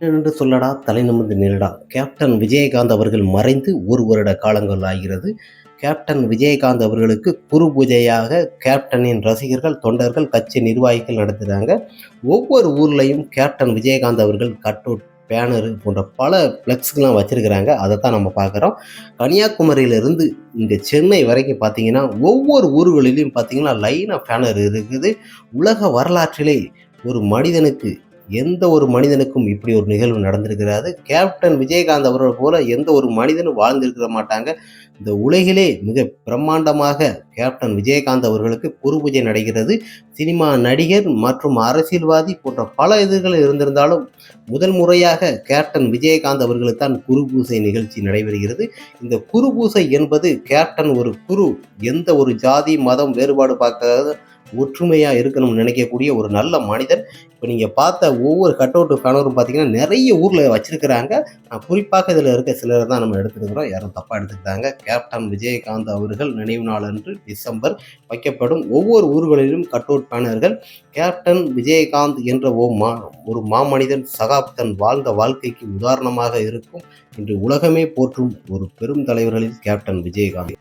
என்று சொல்லடா தலை நிமிர்ந்து நில்லடா. கேப்டன் விஜயகாந்த் அவர்கள் மறைந்து ஒரு வருட காலங்கள் ஆகிறது. கேப்டன் விஜயகாந்த் அவர்களுக்கு குரு பூஜையாக கேப்டனின் ரசிகர்கள் தொண்டர்கள் கட்சி நிர்வாகிகள் நடத்துகிறாங்க ஒவ்வொரு ஊர்லேயும் கேப்டன் விஜயகாந்த் அவர்கள் கட் அவுட் பேனரு போன்ற பல ஃப்ளெக்ஸ்கெலாம் வச்சுருக்கிறாங்க. அதை தான் நம்ம பார்க்குறோம். கன்னியாகுமரியிலிருந்து இங்கே சென்னை வரைக்கும் பார்த்தீங்கன்னா ஒவ்வொரு ஊர்களிலையும் பார்த்தீங்கன்னா லைனாக பேனர் இருக்குது. உலக வரலாற்றிலே ஒரு மனிதனுக்கு எந்த ஒரு மனிதனுக்கும் இப்படி ஒரு நிகழ்வு நடந்திருக்கிறாரு கேப்டன் விஜயகாந்த் அவர்கள் போல எந்த ஒரு மனிதனும் வாழ்ந்திருக்கிற மாட்டாங்க. இந்த உலகிலே மிக பிரம்மாண்டமாக கேப்டன் விஜயகாந்த் அவர்களுக்கு குரு பூஜை நடைகிறது சினிமா நடிகர் மற்றும் அரசியல்வாதி போன்ற பல இதுகள் இருந்திருந்தாலும் முதல் முறையாக கேப்டன் விஜயகாந்த் அவர்களுக்கு தான் குரு பூசை நிகழ்ச்சி நடைபெறுகிறது. இந்த குரு பூசை என்பது கேப்டன் ஒரு குரு எந்த ஒரு ஜாதி மதம் வேறுபாடு பார்க்காத ஒற்றுமையாக இருக்கணும்னு நினைக்கக்கூடிய ஒரு நல்ல மனிதன். இப்போ நீங்கள் பார்த்த ஒவ்வொரு கட் அவுட்டு கணவரும் பார்த்தீங்கன்னா நிறைய ஊரில் வச்சுருக்கிறாங்க. குறிப்பாக இதில் இருக்க சிலர் தான் நம்ம எடுத்துருக்கிறோம் யாரும் தப்பாக எடுத்துக்கிட்டாங்க. கேப்டன் விஜயகாந்த் அவர்கள் நினைவு நாள் அன்று டிசம்பர் வைக்கப்படும் ஒவ்வொரு ஊர்களிலும் கட் அவுட் பேனர்கள். கேப்டன் விஜயகாந்த் என்ற ஓ மா ஒரு மாமனிதன் சகாப்தன் வாழ்ந்த வாழ்க்கைக்கு உதாரணமாக இருக்கும். இன்று உலகமே போற்றும் ஒரு பெரும் தலைவர்களில் கேப்டன் விஜயகாந்த்.